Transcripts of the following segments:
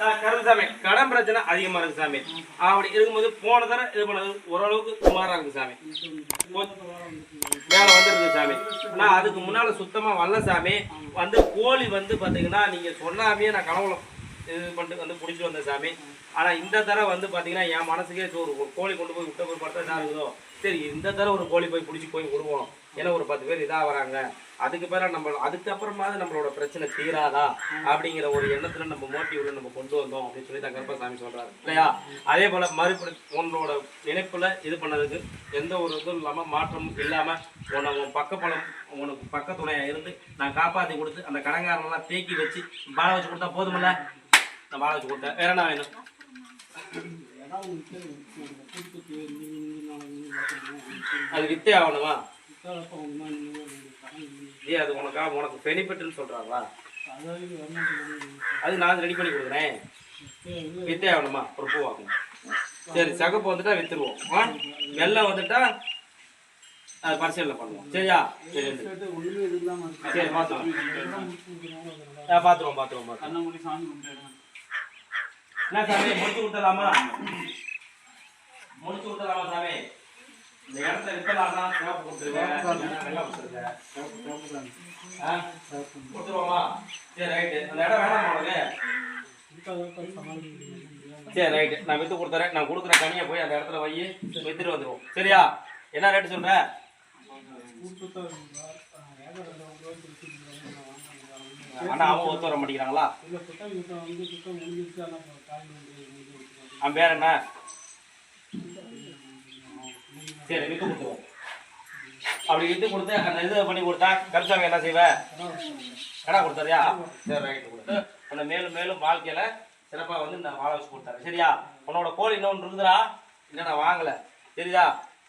கருமசாமி கடன் பிரச்சனை அதிகமா இருக்கு சாமி. அப்படி இருக்கும்போது போன தடவை இது பண்ணது ஓரளவுக்கு சுமாரா இருக்கு சாமி. மேல வந்துருக்கு சாமி. ஆனால் அதுக்கு முன்னால சுத்தமா வரல சாமி. வந்து கோழி வந்து பாத்தீங்கன்னா நீங்க சொன்னாமே நான் கனவுல இது பண்ணிட்டு வந்து பிடிச்சிட்டு வந்தேன் சாமி. ஆனா இந்த தடவை வந்து பாத்தீங்கன்னா என் மனசுக்கே ஒரு ஒரு கோழி கொண்டு போய் விட்ட ஒரு படத்தை தான் இருக்குதோ? சரி இந்த தடவை ஒரு கோழி போய் பிடிச்சி போய் விடுவோம் ஏன்னா ஒரு பத்து பேர் இதாக வராங்க. அதுக்கு பேராக நம்ம அதுக்கப்புறமாவது நம்மளோட பிரச்சனை தீராதா அப்படிங்கிற ஒரு எண்ணத்துல நம்ம மோட்டிவ்ல நம்ம கொண்டு வந்தோம் அப்படின்னு சொல்லி தான் கருப்பசாமி சொல்றாரு. இல்லையா? அதே போல மறுபடி உன்னோட நினைப்புல இது பண்ணதுக்கு எந்த ஒரு இதுவும் இல்லாம மாற்றமும் இல்லாம உன்னை உன் பக்கப்பலம் உனக்கு பக்க துணையா இருந்து நான் காப்பாத்தி கொடுத்து அந்த கடங்காரெல்லாம் தேக்கி வச்சு வாழ வச்சு கொடுத்தா போதுமில்ல? நான் வாழ வச்சு கொடுத்தேன். வேற என்ன வேணும்? அது வித்தே ஆகணுமா ஏ அது உனக்கா உனக்கு பெனிஃபிட்னு சொல்றாங்களா அது நான் ரெடி பண்ணி கொடுக்குறேன். வித்தே ஆகணுமா? ஒரு பூ வாங்கணும். சரி சகப்பு வந்துட்டா வித்துருவோம். ஆ? வெள்ளம் வந்துட்டா அது பரிசீலனை பண்ணுவோம். சரியா? சரி சரி. பார்த்துருவோம் பார்த்துருவோம் பார்த்துருவோம் என்ன சாமி முடிச்சு விட்டலாமா முடிச்சு விட்டலாமா சாமி இந்த இடத்த வித்தலாம்னா சிவப்பு கொடுத்துருக்கேன் வெள்ளை கொடுத்துருக்கேன் ஆ? கொடுத்துருவோமா? சரி ரைட்டு. அந்த இடம் வேணாமா உனக்கு சரி ரைட்டு. நான் வித்து கொடுத்துறேன். நான் கொடுக்குற கனியை போய் அந்த இடத்துல வை. வித்துட்டு வந்துடுவோம் சரியா? என்ன ரேட்டு சொல்ற? அண்ணா அவங்க ஒத்து வர மாட்டேங்கிறாங்களா? அவன் பேர் என்ன? சரி விட்டு கொடுத்துருவோம் அப்படி விட்டு கொடுத்து அந்த இது பண்ணி கொடுத்தா கருசாமி என்ன செய்வேன் கடை கொடுத்தாரியா சரி ரைட்டு கொடுத்து அந்த மேலும் மேலும் வாழ்க்கையில் சிறப்பாக வந்து நான் வாழ வச்சு கொடுத்தாரு. சரியா? உன்னோட கோழி இன்னொன்று இருந்துடா இல்லை நான் வாங்கலை. சரியா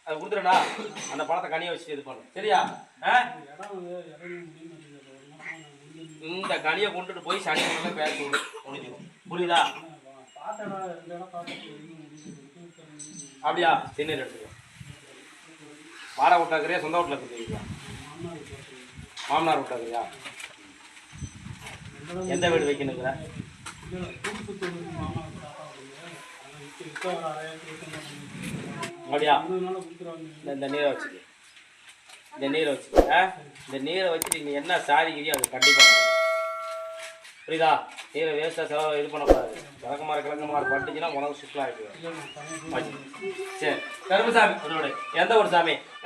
அது கொடுத்துருடா. அந்த பழத்தை கனியை வச்சு இது பண்ணும் சரியா? இந்த கனியை கொண்டுட்டு போய் சனி கிழமை பேச முடிஞ்சிடும் புரியுதா? அப்படியா? திண்ணீர் எடுத்துக்கோ. வாடகை விட்டாக்குறியா சொந்த வீட்டில் இருக்கிறீங்களா மாமனார் விட்டாக்குறியா எந்த வீடு வைக்கணுங்கிற? அப்படியா? இந்த- நீரை வச்சுக்க. இந்த நீரை வச்சுக்க? இந்த நீரை வச்சுட்டு நீ என்ன சாதிக்கிறியோ அது கண்டிப்பாக. புரியுதா? நீரை வேஸ்ட்டாக செலவு இது பண்ணக்கூடாது. கிழக்குமாறு கிழக்குமாறு பட்டுச்சுன்னா உனக்கு சுற்றுலா ஆகிடுவேன் சரி. கருமசாமி உன்னோட எந்த ஒரு சாமி?